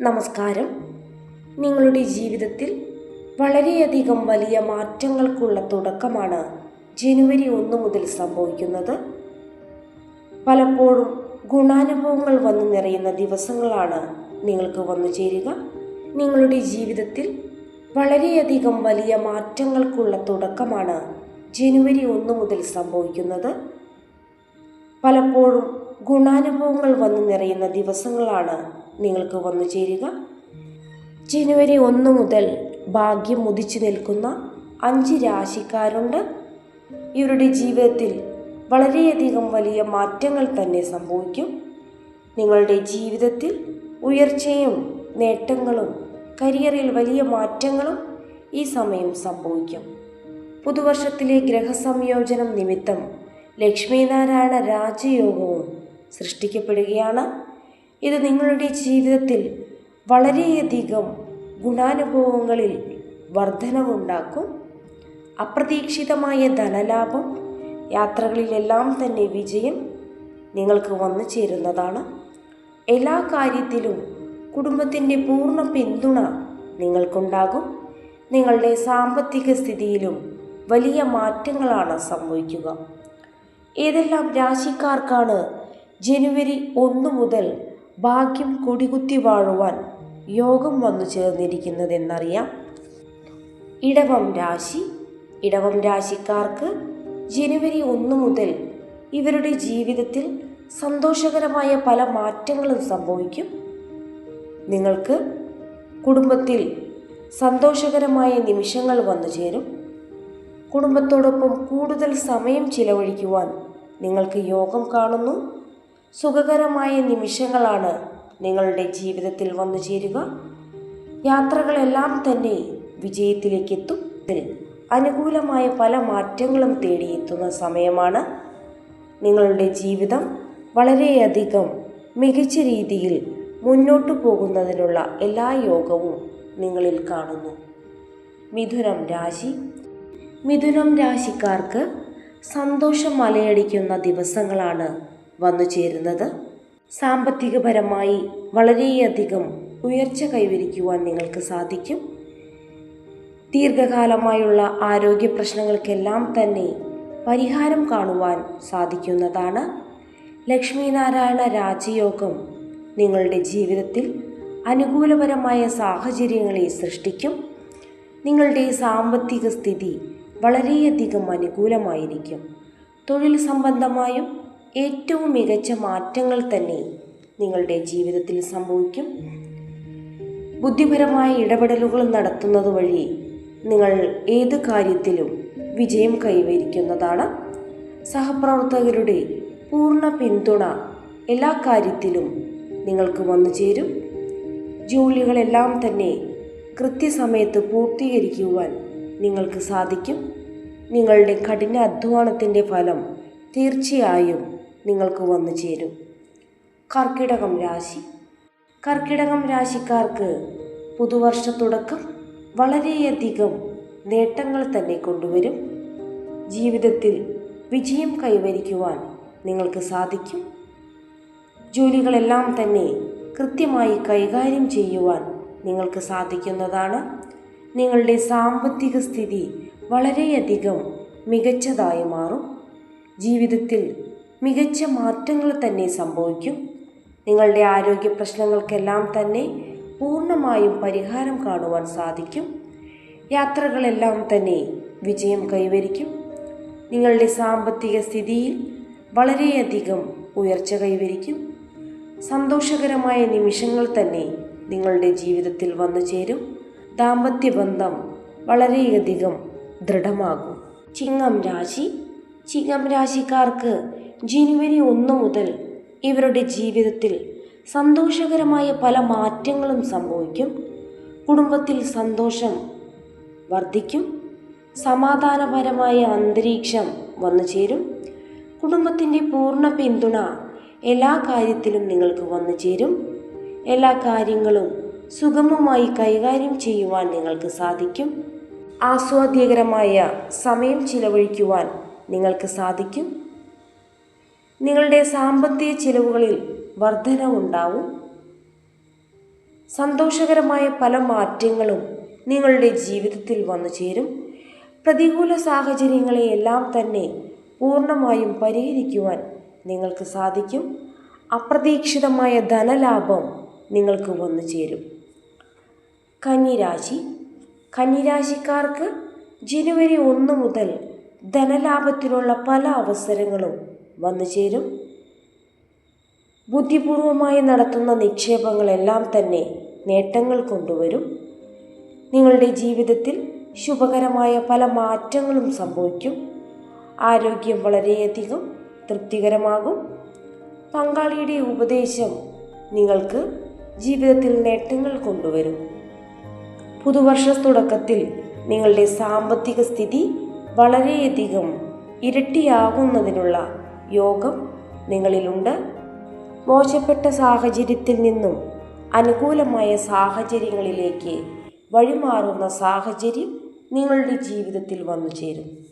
നമസ്കാരം. നിങ്ങളുടെ ജീവിതത്തിൽ വളരെയധികം വലിയ മാറ്റങ്ങൾക്കുള്ള തുടക്കമാണ് ജനുവരി ഒന്ന് മുതൽ സംഭവിക്കുന്നത്. പലപ്പോഴും ഗുണാനുഭവങ്ങൾ വന്നു നിറയുന്ന ദിവസങ്ങളാണ് നിങ്ങൾക്ക് വന്നു ചേരുക. നിങ്ങളുടെ ജീവിതത്തിൽ വളരെയധികം വലിയ മാറ്റങ്ങൾക്കുള്ള തുടക്കമാണ് ജനുവരി ഒന്ന് മുതൽ സംഭവിക്കുന്നത്. പലപ്പോഴും ഗുണാനുഭവങ്ങൾ വന്നു നിറയുന്ന ദിവസങ്ങളാണ് നിങ്ങൾക്ക് വന്നു ചേരുക. ജനുവരി ഒന്ന് മുതൽ ഭാഗ്യം മുതിച്ചു നിൽക്കുന്ന അഞ്ച് രാശിക്കാരുണ്ട്. ഇവരുടെ ജീവിതത്തിൽ വളരെയധികം വലിയ മാറ്റങ്ങൾ തന്നെ സംഭവിക്കും. നിങ്ങളുടെ ജീവിതത്തിൽ ഉയർച്ചയും നേട്ടങ്ങളും കരിയറിൽ വലിയ മാറ്റങ്ങളും ഈ സമയം സംഭവിക്കും. പുതുവർഷത്തിലെ ഗ്രഹസംയോജനം നിമിത്തം ലക്ഷ്മീനാരായണ രാജയോഗവും സൃഷ്ടിക്കപ്പെടുകയാണ്. ഇത് നിങ്ങളുടെ ജീവിതത്തിൽ വളരെയധികം ഗുണാനുഭവങ്ങളിൽ വർധനവുണ്ടാക്കും. അപ്രതീക്ഷിതമായ ധനലാഭം യാത്രകളിലെല്ലാം തന്നെ വിജയം നിങ്ങൾക്ക് വന്നു ചേരുന്നതാണ്. എല്ലാ കാര്യത്തിലും കുടുംബത്തിന്റെ പൂർണ പിന്തുണ നിങ്ങൾക്കുണ്ടാകും. നിങ്ങളുടെ സാമ്പത്തിക സ്ഥിതിയിലും വലിയ മാറ്റങ്ങളാണ് സംഭവിക്കുക. ഏതെല്ലാം രാശിക്കാർക്കാണ് ജനുവരി ഒന്ന് മുതൽ ഭാഗ്യം കൊടികുത്തി വാഴുവാൻ യോഗം വന്നു ചേർന്നിരിക്കുന്നതെന്നറിയാം. ഇടവം രാശി. ഇടവം രാശിക്കാർക്ക് ജനുവരി ഒന്ന് മുതൽ ഇവരുടെ ജീവിതത്തിൽ സന്തോഷകരമായ പല മാറ്റങ്ങളും സംഭവിക്കും. നിങ്ങൾക്ക് കുടുംബത്തിൽ സന്തോഷകരമായ നിമിഷങ്ങൾ വന്നു ചേരും. കുടുംബത്തോടൊപ്പം കൂടുതൽ സമയം ചിലവഴിക്കുവാൻ നിങ്ങൾക്ക് യോഗം കാണുന്നു. സുഖകരമായ നിമിഷങ്ങളാണ് നിങ്ങളുടെ ജീവിതത്തിൽ വന്നു ചേരുക. യാത്രകളെല്ലാം തന്നെ വിജയത്തിലേക്ക് എത്തും അനുകൂലമായ പല മാറ്റങ്ങളും തേടിയെത്തുന്ന സമയമാണ് നിങ്ങളുടെ ജീവിതം വളരെയധികം മികച്ച രീതിയിൽ മുന്നോട്ടു പോകുന്നതിനുള്ള എല്ലാ യോഗവും നിങ്ങളിൽ കാണുന്നു. മിഥുനം രാശി. മിഥുനം രാശിക്കാർക്ക് സന്തോഷം മലയടിക്കുന്ന ദിവസങ്ങളാണ് വന്നു ചേരുന്നത്. സാമ്പത്തികപരമായി വളരെയധികം ഉയർച്ച കൈവരിക്കുവാൻ നിങ്ങൾക്ക് സാധിക്കും. ദീർഘകാലമായുള്ള ആരോഗ്യ പ്രശ്നങ്ങൾക്കെല്ലാം തന്നെ പരിഹാരം കാണുവാൻ സാധിക്കുന്നതാണ്. ലക്ഷ്മീനാരായണ രാജയോഗം നിങ്ങളുടെ ജീവിതത്തിൽ അനുകൂലപരമായ സാഹചര്യങ്ങളെ സൃഷ്ടിക്കും. നിങ്ങളുടെ സാമ്പത്തിക സ്ഥിതി വളരെയധികം അനുകൂലമായിരിക്കും. തൊഴിൽ സംബന്ധമായും ഏറ്റവും മികച്ച മാറ്റങ്ങൾ തന്നെ നിങ്ങളുടെ ജീവിതത്തിൽ സംഭവിക്കും. ബുദ്ധിപരമായ ഇടപെടലുകൾ നടത്തുന്നത് വഴി നിങ്ങൾ ഏത് കാര്യത്തിലും വിജയം കൈവരിക്കുന്നതാണ്. സഹപ്രവർത്തകരുടെ പൂർണ പിന്തുണ എല്ലാ കാര്യത്തിലും നിങ്ങൾക്ക് വന്നു ചേരും. ജോലികളെല്ലാം തന്നെ കൃത്യസമയത്ത് പൂർത്തീകരിക്കുവാൻ നിങ്ങൾക്ക് സാധിക്കും. നിങ്ങളുടെ കഠിന അധ്വാനത്തിന്റെ ഫലം തീർച്ചയായും നിങ്ങൾക്ക് വന്നു ചേരും. കർക്കിടകം രാശി. കർക്കിടകം രാശിക്കാർക്ക് പുതുവർഷ തുടക്കം വളരെയധികം നേട്ടങ്ങൾ തന്നെ കൊണ്ടുവരും. ജീവിതത്തിൽ വിജയം കൈവരിക്കുവാൻ നിങ്ങൾക്ക് സാധിക്കും. ജോലികളെല്ലാം തന്നെ കൃത്യമായി കൈകാര്യം ചെയ്യുവാൻ നിങ്ങൾക്ക് സാധിക്കുന്നതാണ്. നിങ്ങളുടെ സാമ്പത്തിക സ്ഥിതി വളരെയധികം മികച്ചതായി മാറും. ജീവിതത്തിൽ മികച്ച മാറ്റങ്ങൾ തന്നെ സംഭവിക്കും. നിങ്ങളുടെ ആരോഗ്യ പ്രശ്നങ്ങൾക്കെല്ലാം തന്നെ പൂർണമായും പരിഹാരം കാണുവാൻ സാധിക്കും. യാത്രകളെല്ലാം തന്നെ വിജയം കൈവരിക്കും. നിങ്ങളുടെ സാമ്പത്തിക സ്ഥിതിയിൽ വളരെയധികം ഉയർച്ച കൈവരിക്കും. സന്തോഷകരമായ നിമിഷങ്ങൾ തന്നെ നിങ്ങളുടെ ജീവിതത്തിൽ വന്നു ചേരും ദാമ്പത്യ ബന്ധം വളരെയധികം ദൃഢമാകും. ചിങ്ങം രാശി. ചിങ്ങം രാശിക്കാർക്ക് ജനുവരി ഒന്ന് മുതൽ ഇവരുടെ ജീവിതത്തിൽ സന്തോഷകരമായ പല മാറ്റങ്ങളും സംഭവിക്കും. കുടുംബത്തിൽ സന്തോഷം വർദ്ധിക്കും. സമാധാനപരമായ അന്തരീക്ഷം വന്നു ചേരും. കുടുംബത്തിന്റെ പൂർണ പിന്തുണ എല്ലാ കാര്യത്തിലും നിങ്ങൾക്ക് വന്നു ചേരും. എല്ലാ കാര്യങ്ങളും സുഗമമായി കൈകാര്യം ചെയ്യുവാൻ നിങ്ങൾക്ക് സാധിക്കും. ആസ്വാദ്യകരമായ സമയം ചിലവഴിക്കുവാൻ നിങ്ങൾക്ക് സാധിക്കും. നിങ്ങളുടെ സാമ്പത്തിക ചിലവുകളിൽ വർധനവുണ്ടാവും സന്തോഷകരമായ പല മാറ്റങ്ങളും നിങ്ങളുടെ ജീവിതത്തിൽ വന്നു ചേരും. പ്രതികൂല സാഹചര്യങ്ങളെയെല്ലാം തന്നെ പൂർണമായും പരിഹരിക്കുവാൻ നിങ്ങൾക്ക് സാധിക്കും. അപ്രതീക്ഷിതമായ ധനലാഭം നിങ്ങൾക്ക് വന്നു ചേരും. കന്നിരാശി. കന്നിരാശിക്കാർക്ക് ജനുവരി ഒന്ന് മുതൽ ധനലാഭത്തിനുള്ള പല അവസരങ്ങളും വന്നു ചേരും. ബുദ്ധിപൂർവമായി നടത്തുന്ന നിക്ഷേപങ്ങളെല്ലാം തന്നെ നേട്ടങ്ങൾ കൊണ്ടുവരും. നിങ്ങളുടെ ജീവിതത്തിൽ ശുഭകരമായ പല മാറ്റങ്ങളും സംഭവിക്കും. ആരോഗ്യം വളരെയധികം തൃപ്തികരമാകും. പങ്കാളിയുടെ ഉപദേശം നിങ്ങൾക്ക് ജീവിതത്തിൽ നേട്ടങ്ങൾ കൊണ്ടുവരും. പുതുവർഷ തുടക്കത്തിൽ നിങ്ങളുടെ സാമ്പത്തിക സ്ഥിതി വളരെയധികം ഇരട്ടിയാകുന്നതിനുള്ള യോഗം നിങ്ങളിലുണ്ട്. മോശപ്പെട്ട സാഹചര്യത്തിൽ നിന്നും അനുകൂലമായ സാഹചര്യങ്ങളിലേക്ക് വഴിമാറുന്ന സാഹചര്യം നിങ്ങളുടെ ജീവിതത്തിൽ വന്നു ചേരും